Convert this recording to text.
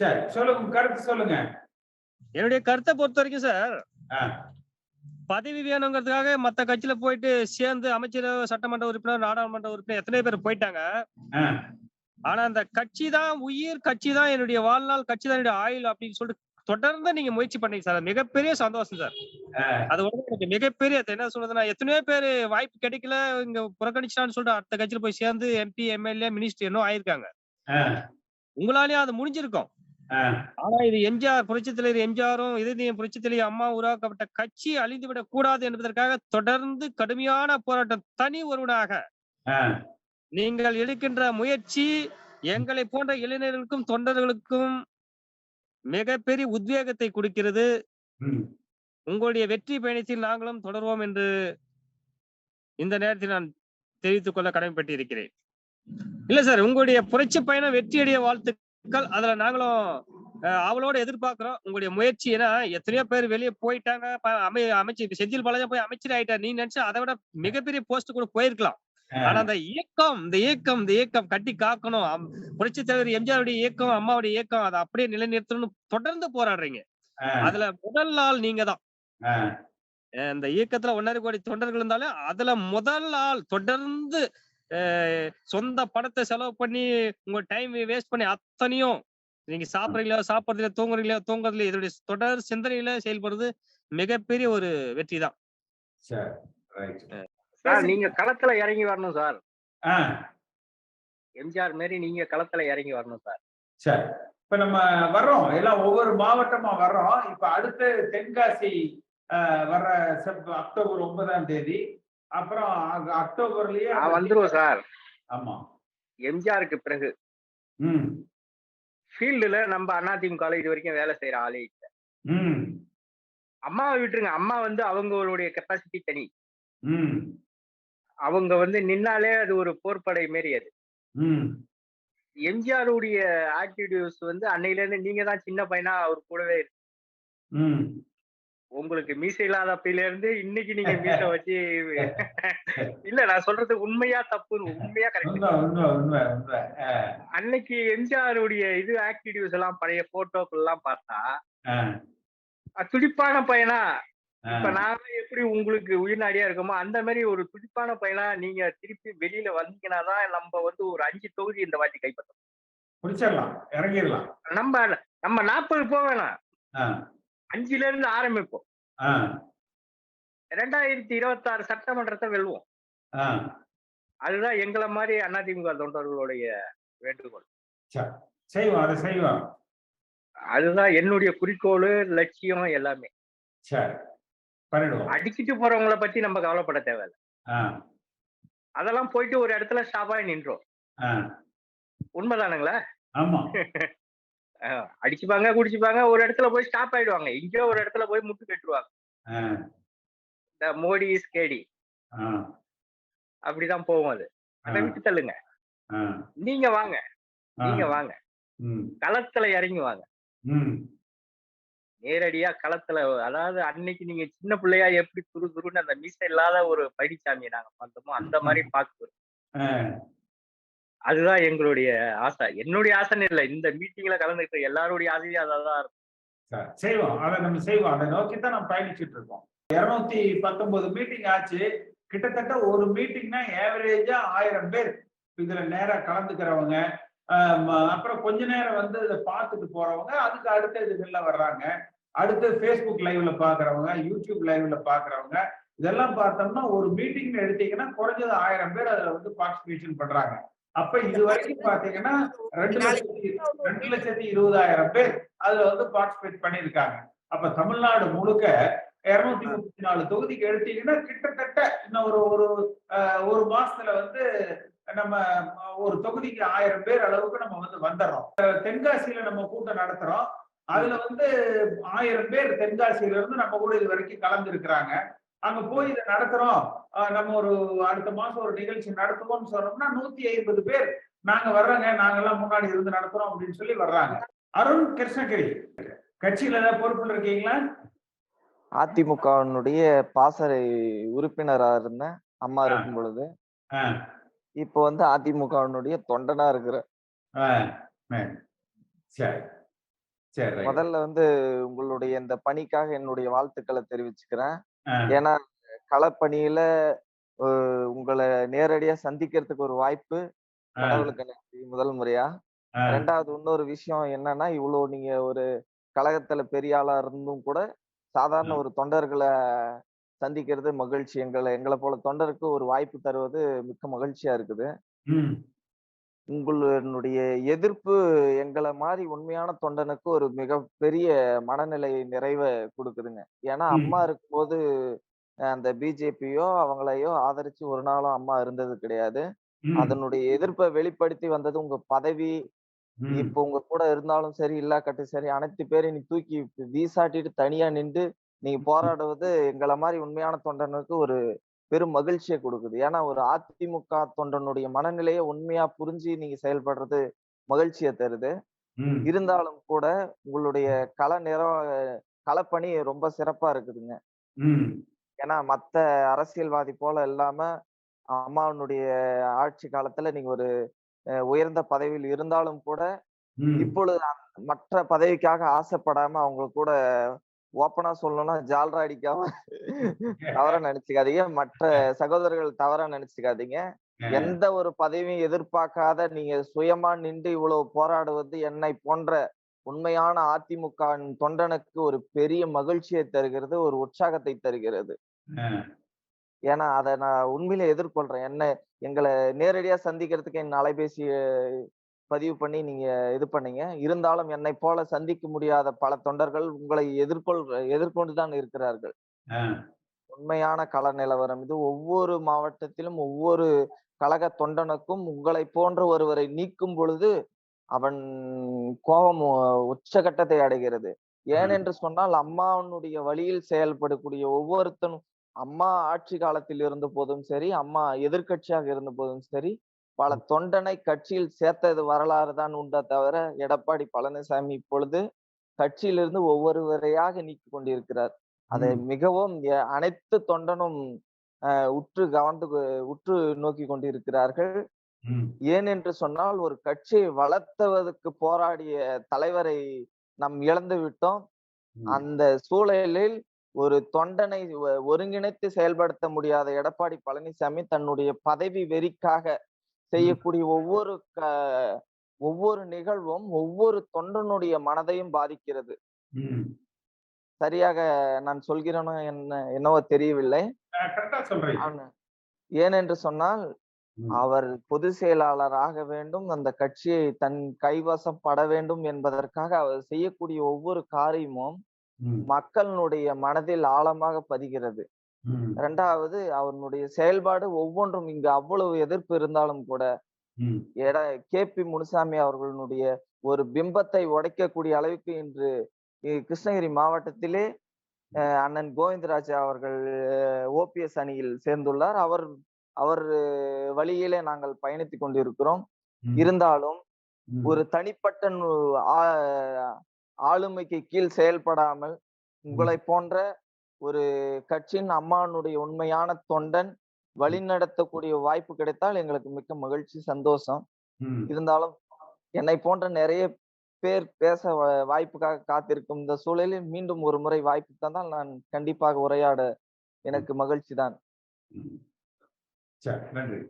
சரி சொல்லுங்க கருத்து சொல்லுங்க. என்னுடைய கருத்தை பொறுத்த வரைக்கும் சார் பதவி வேணுங்கிறதுக்காக மத்த கட்சியில போயிட்டு சேர்ந்து அமைச்சர் சட்டமன்ற உறுப்பினர் நாடாளுமன்ற உறுப்பினர் எத்தனை பேர் போயிட்டாங்க. ஆனா அந்த கட்சி தான் உயிர் கட்சி தான் என்னுடைய வாழ்நாள் கட்சி தான் என்னுடைய ஆயுள் அப்படின்னு சொல்லிட்டு தொடர்ந்து நீங்க முயற்சி பண்ணீங்க சார் மிகப்பெரிய சந்தோஷம் சார். அது வந்து எனக்கு மிகப்பெரிய என்ன சொல்றதுன்னா எத்தனையோ பேர் வாய்ப்பு கிடைக்கல இங்க புறக்கணிச்சிட்டான்னு சொல்லிட்டு அடுத்த கட்சியில போய் சேர்ந்து எம்பி எம்எல்ஏ மினிஸ்டர் இன்னும் ஆயிருக்காங்க. உங்களாலேயும் அது முடிஞ்சிருக்கும். ஆனா இது எம்ஜிஆர் புரட்சி தலைவர் எம்ஜிஆரும் இதயம் புரட்சி தலைவர் அம்மா உருவாக்கப்பட்ட கட்சி அழிந்து விடக் கூடாது என்பதற்காக தொடர்ந்து கடுமையான போராட்டம். தனி ஒருவனாக. நீங்கள் எடுக்கின்ற முயற்சி எங்களை போன்ற இளைஞர்களுக்கும் தொண்டர்களுக்கும் மிகப்பெரிய உத்வேகத்தை கொடுக்கிறது. உங்களுடைய வெற்றி பயணத்தில் நாங்களும் தொடர்வோம் என்று இந்த நேரத்தில் நான் தெரிவித்துக் கொள்ள கடமைப்பட்டு இருக்கிறேன் இல்ல சார் உங்களுடைய புரட்சி பயணம் வெற்றியடைய வாழ்த்துக்கள் அதுல நாங்களும் அஹ், ஆவலோட எதிர்பார்க்கிறோம். உங்களுடைய முயற்சி ஏன்னா எத்தனையோ பேர் வெளியே போயிட்டாங்க. அமை அமைச்சர் இப்ப செந்தில் பாலாஜி போய் அமைச்சர் ஆயிட்டார். நீ நினைச்சு அதை விட மிகப்பெரிய போஸ்ட் கூட போயிருக்கலாம். ஆனா அந்த இயக்கம் இந்த இயக்கம் இந்த இயக்கம் கட்டி காக்கணும். புரட்சித் தலைவர் எம்ஜிஆருடைய இயக்கம் அம்மாவுடைய இயக்கம் அதை அப்படியே நிலைநிறுத்தணும்னு தொடர்ந்து போராடுறீங்க. அதுல முதல் நாள் நீங்க தான். இந்த இயக்கத்துல ஒன்னரை கோடி தொண்டர்கள் இருந்தாலும் அதுல முதல் ஆள் தொடர்ந்து சொந்த பணத்தை செலவு பண்ணி உங்க டைம் வேஸ்ட் பண்ணி அத்தனையும் நீங்க சாப்பிடுறீங்களோ சாப்பிடுறதுல தூங்குறீங்களோ தூங்குறதுல இதோடைய தொடர் சிந்தனையில செயல்படுறது மிகப்பெரிய ஒரு வெற்றி தான். சரி நீங்க களத்துல இறங்கி வரணும் சார். எம்ஜிஆர் மாரி நீங்க களத்துல இறங்கி வரணும் சார். சரி இப்ப நம்ம வர்றோம். எல்லாம் ஒவ்வொரு மாவட்டமா வர்றோம். இப்ப அடுத்து தென்காசி வர்ற அக்டோபர் ஒன்பதாம் தேதி அப்புறம் அக்டோபர்லயே வந்துருவோம் சார். ஆமா. எம்ஜிஆருக்கு பிறகு. ம். ஃபீல்டுல நம்ம அதிமுக இது வரைக்கும் வேலை செய்யற ஆளே இல்ல. ம். அம்மாவை விட்டுருங்க. அம்மா வந்து அவங்களுடைய கெப்பாசிட்டி தனி. ம். அவங்க வந்து நின்னாலே அது ஒரு போர்ப்படை மாரி அது. ம். எம்ஜிஆருடைய ஆக்டிவிட்டிஸ் வந்து அன்னையில இருந்து நீங்க தான் சின்ன பையனா அவர் கூடவே இருக்கு. உங்களுக்கு மீசை இல்லாத அப்பையில இருந்து இன்னைக்கு நீங்க மீசை வச்சு இல்ல நான் சொல்றது உண்மையா தப்பு உண்மையா கரெக்ட் அன்னைக்கு எம்ஜிஆருடைய இது ஆக்டிவிட்டிஸ் எல்லாம் பழைய போட்டோக்கள் எல்லாம் பார்த்தா துடிப்பான பையனா. இப்ப நாம எப்படி உங்களுக்கு உயிர்நாடியா இருக்கோமோ அந்த மாதிரி ஒரு துடிப்பான பையனா நீங்க திருப்பி வெளியில வந்தீங்கன்னா தான் நம்ம வந்து ஒரு அஞ்சு தொகுதி இந்த வாட்டி கைப்பற்றோம் நம்ம நம்ம நாற்பது போக வேணாம். அஞ்சுல இருந்து ஆரம்பிப்போம் ரெண்டாயிரத்தி இருபத்தி ஆறு சட்டமன்றத்தை வெல்வோம். அதுதான் எங்களை மாதிரி அதிமுக தொண்டர்களுடைய வேண்டுகோள். செய்வோம் அதை செய்வோம். அதுதான் என்னுடைய குறிக்கோள் லட்சியம் எல்லாமே. அடிச்சிட்டு போறவங்கள பத்தி நம்ம கவலைப்பட தேவையில்ல. அதெல்லாம் போயிட்டு ஒரு இடத்துல ஸ்டாப்பாகி நின்றோம். உண்மைதானுங்களா? ஆமா. அடிச்சுப்பாங்க குடிச்சுப்பாங்க ஒரு இடத்துல போய் ஸ்டாப் ஆயிடுவாங்க. எங்கேயோ ஒரு இடத்துல போய் முட்டு கட்டுவாங்க. ஆ. இந்த மோடி இஸ் கேடி. அப்படிதான் போகும் அது. அதை விட்டு தள்ளுங்க. நீங்க வாங்க. நீங்க வாங்க. களத்துல இறங்கி வாங்க. நேரடியா களத்துல அதாவது அன்னைக்கு நீங்க சின்ன பிள்ளையா எப்படி துரு துருன்னு அந்த மீசை இல்லாத ஒரு பழனிசாமியை நாங்க பார்த்தோமோ அந்த மாதிரி ஆ, அதுதான் எங்களுடைய ஆசை. என்னுடைய ஆசைன்னு இல்லை இந்த மீட்டிங்ல கலந்துக்கிட்டு எல்லாருடைய ஆசையும் அதான் இருக்கும். செய்வோம். அதை நம்ம செய்வோம். அதை நோக்கி தான் நம்ம பயணிச்சுட்டு இருக்கோம். இருநூத்தி பத்தொன்பது மீட்டிங் ஆச்சு. கிட்டத்தட்ட ஒரு மீட்டிங்னா ஏவரேஜா ஆயிரம் பேர் இதுல நேரா கலந்துக்கிறவங்க அப்புறம் கொஞ்ச நேரம் வந்து இதை பார்த்துட்டு போறவங்க அதுக்கு அடுத்த இதுகள்ல வர்றாங்க. அடுத்து ஃபேஸ்புக் லைவ்ல பாக்குறவங்க யூடியூப் லைவ்ல பாக்குறவங்க இதெல்லாம் பார்த்தோம்னா ஒரு மீட்டிங் எடுத்தீங்கன்னா குறைஞ்சது ஆயிரம் பேர் அதுல வந்து பார்ட்டிசிபேஷன் பண்றாங்க. அப்ப இது வரைக்கும் பாத்தீங்கன்னா ரெண்டு லட்சத்தி ரெண்டு லட்சத்தி இருபதாயிரம் பேர் அதுல வந்து பார்ட்டிசிபேட் பண்ணியிருக்காங்க. அப்ப தமிழ்நாடு முழுக்க இருநூத்தி முப்பத்தி நாலு தொகுதிக்கு எடுத்தீங்கன்னா கிட்டத்தட்ட இன்னும் ஒரு ஒரு ஒரு மாசத்துல வந்து நம்ம ஒரு தொகுதிக்கு ஆயிரம் பேர் அளவுக்கு நம்ம வந்து வந்துடுறோம். தென்காசியில நம்ம கூட்டம் நடத்துறோம். அதுல வந்து ஆயிரம் பேர் தென்காசியில இருந்து நம்ம கூட இது வரைக்கும் கலந்து இருக்கிறாங்க அங்க போய் இதை நடத்துறோம். நம்ம ஒரு அடுத்த மாசம் ஒரு நிகழ்ச்சி நடத்துவோம்னு சொன்னோம்னா நூத்தி ஐம்பது பேர் நாங்க வர்றோங்க நாங்கெல்லாம் முன்னாடி இருந்து நடத்துறோம் அப்படின்னு சொல்லி வர்றாங்க. அருண் கிருஷ்ணகிரி கட்சியில ஏதாவது பொறுப்புல இருக்கீங்களா? அதிமுகவினுடைய பாசறை உறுப்பினரா இருந்தேன் அம்மா. இருக்கும் பொழுது இப்போ வந்து அதிமுகவினுடைய தொண்டனா இருக்கிற ஆ, ஆ. சரி முதல்ல வந்து உங்களுடைய இந்த பணிக்காக என்னுடைய வாழ்த்துக்களை தெரிவிச்சுக்கிறேன். ஏன்னா களப்பணியில உங்களை நேரடியா சந்திக்கிறதுக்கு ஒரு வாய்ப்பு கடவுளுக்கு நன்றி முதல் முறையா. ரெண்டாவது இன்னொரு விஷயம் என்னன்னா இவ்வளவு நீங்க ஒரு கழகத்துல பெரிய ஆளா இருந்தும் கூட சாதாரண ஒரு தொண்டர்களை சந்திக்கிறது மகிழ்ச்சி. எங்களை எங்களை போல தொண்டருக்கு ஒரு வாய்ப்பு தருவது மிக்க மகிழ்ச்சியா இருக்குது. உங்களுடைய எதிர்ப்பு எங்களை மாதிரி உண்மையான தொண்டனுக்கு ஒரு மிகப்பெரிய மனநிலை நிறைவை கொடுக்குதுங்க. ஏன்னா. அம்மா இருக்கும்போது அந்த பிஜேபியோ அவங்களையோ ஆதரிச்சு ஒரு நாளும் அம்மா இருந்தது கிடையாது. அதனுடைய எதிர்ப்பை வெளிப்படுத்தி வந்தது உங்க பதவி. இப்போ உங்க கூட இருந்தாலும் சரி இல்லா கட்டு சரி அனைத்து பேரையும் நீ தூக்கி வீசாட்டிட்டு தனியா நின்று நீங்க போராடுவது எங்களை மாதிரி உண்மையான தொண்டனுக்கு ஒரு பெரும் மகிழ்ச்சியை கொடுக்குது. ஏன்னா ஒரு அதிமுக தொண்டனுடைய மனநிலையை உண்மையா புரிஞ்சு நீங்க செயல்படுறது மகிழ்ச்சியை தருது. இருந்தாலும் கூட உங்களுடைய கள நிற களப்பணி ரொம்ப சிறப்பா இருக்குதுங்க. ஏன்னா மத்த அரசியல்வாதி போல இல்லாம அம்மாவனுடைய ஆட்சி காலத்துல நீங்க ஒரு உயர்ந்த பதவியில் இருந்தாலும் கூட இப்பொழுது மற்ற பதவிக்காக ஆசைப்படாம அவங்க கூட ஓப்பனா சொல்லணும்னா ஜால்ரா அடிக்காம தவறா நினைச்சுக்காதீங்க. மற்ற சகோதரர்கள் தவறா நினைச்சுக்காதீங்க. எந்த ஒரு பதவியும் எதிர்பார்க்காத நீங்க சுயமா நின்று இவ்வளவு போராடுவது என்னை போன்ற உண்மையான அதிமுக தொண்டனுக்கு ஒரு பெரிய மகிழ்ச்சியை தருகிறது ஒரு உற்சாகத்தை தருகிறது. ஏன்னா அதை நான் உண்மையில எதிர்கொள்றேன். என்ன எங்களை நேரடியா சந்திக்கிறதுக்கு என் அலைபேசி பதிவு பண்ணி நீங்க இது பண்ணீங்க. இருந்தாலும் என்னை போல சந்திக்க முடியாத பல தொண்டர்கள் உங்களை எதிர்கொள் எதிர்கொண்டுதான் இருக்கிறார்கள். உண்மையான கள நிலவரம் இது. ஒவ்வொரு மாவட்டத்திலும் ஒவ்வொரு கழக தொண்டனுக்கும் உங்களை போன்ற ஒருவரை நீக்கும் பொழுது அவன் கோபம் உச்சகட்டத்தை அடைகிறது. ஏனென்று சொன்னால் அம்மாவனுடைய வழியில் செயல்படக்கூடிய ஒவ்வொருத்தனும் அம்மா ஆட்சி காலத்தில் இருந்த போதும் சரி அம்மா எதிர்க்கட்சியாக இருந்த போதும் சரி பல தொண்டனை கட்சியில் சேர்த்தது வரலாறு தான் உண்டா தவிர எடப்பாடி பழனிசாமி இப்பொழுது கட்சியிலிருந்து ஒவ்வொருவரையாக நீக்கி கொண்டிருக்கிறார். அதை மிகவும் அனைத்து தொண்டனும் உற்று கவர்ந்து உற்று நோக்கி கொண்டிருக்கிறார்கள். ஏன் என்று சொன்னால் ஒரு கட்சியை வளர்த்துவதற்கு போராடிய தலைவரை நாம் இழந்து விட்டோம். அந்த சூழலில் ஒரு தொண்டனை ஒருங்கிணைத்து செயல்படுத்த முடியாத எடப்பாடி பழனிசாமி தன்னுடைய பதவி வெறிக்காக செய்யக்கூடிய ஒவ்வொரு ஒவ்வொரு நிகழ்வும் ஒவ்வொரு தொண்டனுடைய மனதையும் பாதிக்கிறது. சரியாக நான் சொல்கிறேனோ என்ன என்னவோ தெரியவில்லை. ஏனென்று சொன்னால் அவர் பொதுச் செயலாளர் ஆக வேண்டும் அந்த கட்சியை தன் கைவசம் பட வேண்டும் என்பதற்காக அவர் செய்யக்கூடிய ஒவ்வொரு காரியமும் மக்களுடைய மனதில் ஆழமாக பதிகிறது. ம், இரண்டாவது அவனுடைய செயல்பாடு ஒவ்வொன்றும் இங்கு அவ்வளவு எதிர்ப்பு இருந்தாலும் கூட எட கே. பி. முனுசாமி அவர்களுடைய ஒரு பிம்பத்தை உடைக்கக்கூடிய அளவுக்கு இன்று கிருஷ்ணகிரி மாவட்டத்திலே அண்ணன் கோவிந்தராஜ் அவர்கள் ஓபிஎஸ் அணியில் சேர்ந்துள்ளார். அவர் அவர் வழியிலே நாங்கள் பயணித்துக் கொண்டிருக்கிறோம். இருந்தாலும் ஒரு தனிப்பட்ட ஆளுமைக்கு கீழ் செயல்படாமல் உங்களை போன்ற ஒரு கட்சியின் அம்மானுடைய உண்மையான தொண்டன் வழிநடத்தக்கூடிய வாய்ப்பு கிடைத்தால் எங்களுக்கு மிக்க மகிழ்ச்சி சந்தோஷம். இருந்தாலும் என்னை போன்ற நிறைய பேர் பேச வாய்ப்புக்காக காத்திருக்கும் இந்த சூழலில் மீண்டும் ஒரு முறை வாய்ப்பு தந்தால் நான் கண்டிப்பாக உரையாட எனக்கு மகிழ்ச்சி தான். நன்றி.